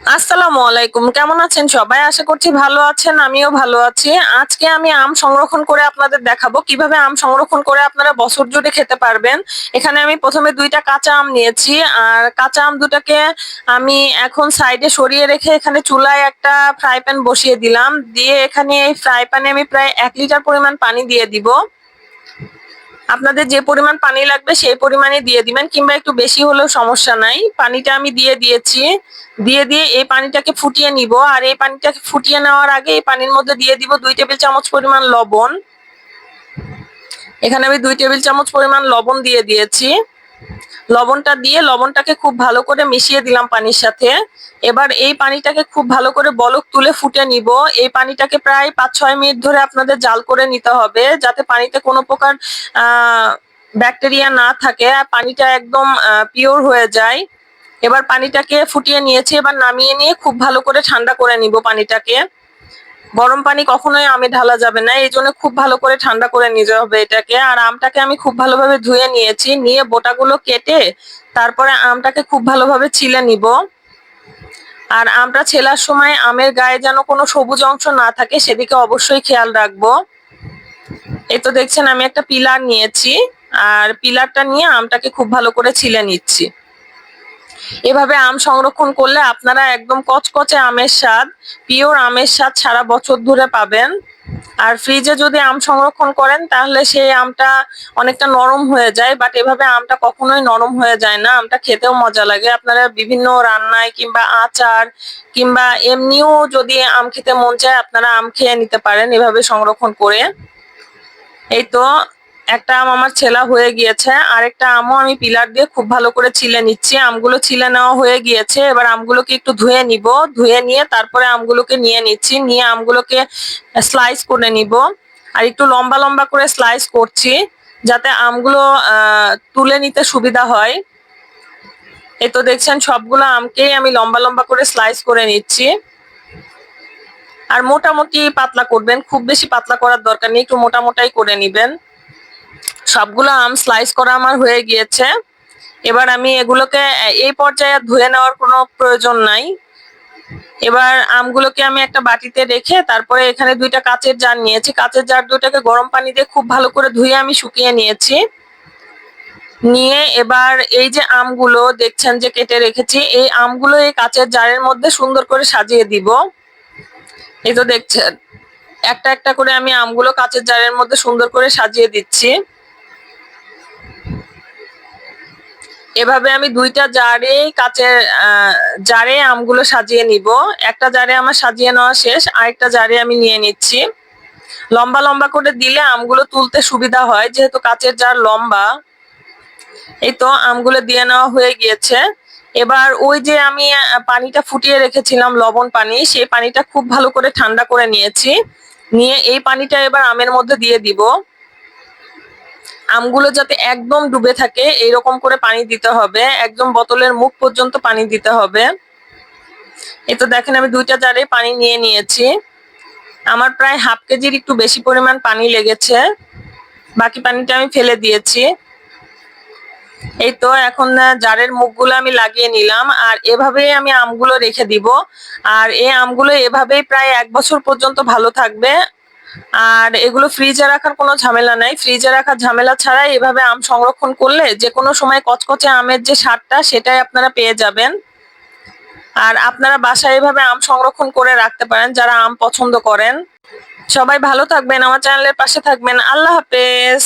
আসসালামু আলাইকুম। কেমন আছেন? সবাই আশা করছি ভালো আছেন, আমিও ভালো আছি। আজকে আমি আম সংরক্ষণ করে আপনাদের দেখাবো। কীভাবে আম সংরক্ষণ করে আপনারা বছর জুড়ে খেতে পারবেন? এখানে আমি প্রথমে দুইটা কাঁচা আম নিয়েছি। আর কাঁচা আম দুটাকে আমি এখন সাইডে সরিয়ে রেখে এখানে চুলায় একটা ফ্রাই প্যান বসিয়ে দিলাম। দিয়ে এখানে এই ফ্রাই প্যানে আমি প্রায় এক লিটার পরিমাণ পানি দিয়ে দিব। আপনাদের যে পরিমাণ পানি লাগবে সেই পরিমাণে দিয়ে দিবেন, কিংবা একটু বেশি হলেও সমস্যা নাই। পানিটা আমি দিয়ে দিয়েছি। দিয়ে দিয়ে এই পানিটাকে ফুটিয়ে নিব। আর এই পানিটাকে ফুটিয়ে নেওয়ার আগে এই পানির মধ্যে দিয়ে দিব দুই টেবিল চামচ পরিমাণ লবণ। এখানে আমি দুই টেবিল চামচ পরিমাণ লবণ দিয়ে দিয়েছি। লবণটা দিয়ে লবণটাকে খুব ভালো করে মিশিয়ে দিলাম পানির সাথে। এবার এই পানিটাকে খুব ভালো করে বলক তুলে ফুটে নিব। এই পানিটাকে প্রায় পাঁচ ছয় মিনিট ধরে আপনাদের জাল করে নিতে হবে যাতে পানিতে কোনো প্রকার ব্যাকটেরিয়া না থাকে। পানিটা একদম পিওর হয়ে যায়। এবার পানিটাকে ফুটিয়ে নিয়েছি। এবার নামিয়ে নিয়ে খুব ভালো করে ঠান্ডা করে নিব পানিটাকে। গরম পানি কখনোই আমে ঢালা যাবে না, এই জন্য খুব ভালো করে ঠান্ডা করে নিতে হবে এটাকে। আর আমটাকে আমি খুব ভালোভাবে ধুয়ে নিয়েছি, নিয়ে বোটাগুলো কেটে তারপরে আমটাকে খুব ভালোভাবে ছিলে নিব। আর আমটা ছেলার সময় আমের গায়ে যেন কোনো সবুজ অংশ না থাকে সেদিকে অবশ্যই খেয়াল রাখব। এই তো দেখছেন আমি একটা পিলার নিয়েছি, আর পিলারটা নিয়ে আমটাকে খুব ভালো করে ছিলে নিচ্ছি। এভাবে আম সংরক্ষণ করলে আপনারা একদম কচকচে আমের স্বাদ, পিওর আমের স্বাদ সারা বছর ধরে পাবেন। আর ফ্রিজে যদি আম সংরক্ষণ করেন, তাহলে সেই আমটা অনেকটা নরম হয়ে যায় বাট এভাবে আমটা কখনোই নরম হয়ে যায় না। আমটা খেতেও মজা লাগে। আপনারা বিভিন্ন রান্নায় কিংবা আচার কিংবা এমনিও যদি আম খেতে মন চায়, আপনারা আম খেয়ে নিতে পারেন এভাবে সংরক্ষণ করে। এই তো একটা আম আমার ছেলা হয়ে গিয়েছে, আরেকটা আমও আমি পিলার দিয়ে খুব ভালো করে ছিলে নিচ্ছি। আমগুলো ছিলে নেওয়া হয়ে গিয়েছে, এবার আমগুলোকে একটু ধুয়ে নিব। ধুয়ে নিয়ে তারপরে আমগুলোকে নিয়ে নিচ্ছি, নিয়ে আমগুলোকে স্লাইস করে নিব। আর একটু লম্বা লম্বা করে স্লাইস করছি, যাতে আমগুলো তুলে নিতে সুবিধা হয়। এই তো দেখছেন সবগুলো আমকেই আমি লম্বা লম্বা করে স্লাইস করে নিচ্ছি। আর মোটামুটি পাতলা করবেন, খুব বেশি পাতলা করার দরকার নেই, একটু মোটামোটাই করে নিবেন। সবগুলো আম স্লাইস করা আমার হয়ে গিয়েছে। এবার আমি এগুলোকে, এই পর্যায়ে ধুয়ে নেওয়ার কোনো প্রয়োজন নাই। এবার আমগুলোকে আমি একটা বাটিতে রেখে তারপরে এখানে দুইটা কাচের জার নিয়েছি। কাচের জার দুইটাকে গরম পানি দিয়ে খুব ভালো করে ধুয়ে আমি শুকিয়ে নিয়েছি। নিয়ে এবার এই যে আমগুলো দেখছেন যে কেটে রেখেছি, এই আমগুলো এই কাচের জারের মধ্যে সুন্দর করে সাজিয়ে দিব। এই তো দেখছেন, একটা একটা করে আমি আমগুলো কাচের জারের মধ্যে সুন্দর করে সাজিয়ে দিচ্ছি। এভাবে আমি দুইটা জারে কাচের জারে আমগুলো সাজিয়ে নিব। একটা জারে আমার সাজিয়ে নেওয়া শেষ, আরেকটা জারে আমি নিয়ে নিচ্ছি। লম্বা লম্বা করে দিলে আমগুলো তুলতে সুবিধা হয়, যেহেতু কাচের জার লম্বা। এই তো আমগুলো দিয়ে নেওয়া হয়ে গিয়েছে। এবার ওই যে আমি পানিটা ফুটিয়ে রেখেছিলাম, লবণ পানি, সেই পানিটা খুব ভালো করে ঠান্ডা করে নিয়েছি। নিয়ে এই পানিটা এবার আমের মধ্যে দিয়ে দিব। আমগুলো যাতে একদম ডুবে থাকে, এইরকম করে পানি দিতে হবে। একদম বোতলের মুখ পর্যন্ত পানি দিতে হবে। এই তো দেখেন, আমি দুইটা জারে পানি নিয়ে নিয়েছি। আমার প্রায় হাফ কেজির একটু বেশি পরিমাণ পানি লেগেছে। বাকি পানিটা আমি ফেলে দিয়েছি। এই তো এখন জারের মুখগুলো আমি লাগিয়ে নিলাম। আর এভাবেই আমি আমগুলো রেখে দিব। আর এই আমগুলো এভাবেই প্রায় এক বছর পর্যন্ত ভালো থাকবে। আর এগুলো ফ্রিজে রাখার কোনো ঝামেলা নাই। ফ্রিজে রাখার ঝামেলা ছাড়াই এভাবে আম সংরক্ষণ করলে যে কোনো সময় কচকচে আমের যে স্বাদটা সেটাই আপনারা পেয়ে যাবেন। আর আপনারা বাসায় এভাবে আম সংরক্ষণ করে রাখতে পারেন যারা আম পছন্দ করেন। সবাই ভালো থাকবেন, আমার চ্যানেলের পাশে থাকবেন। আল্লাহ হাফেজ।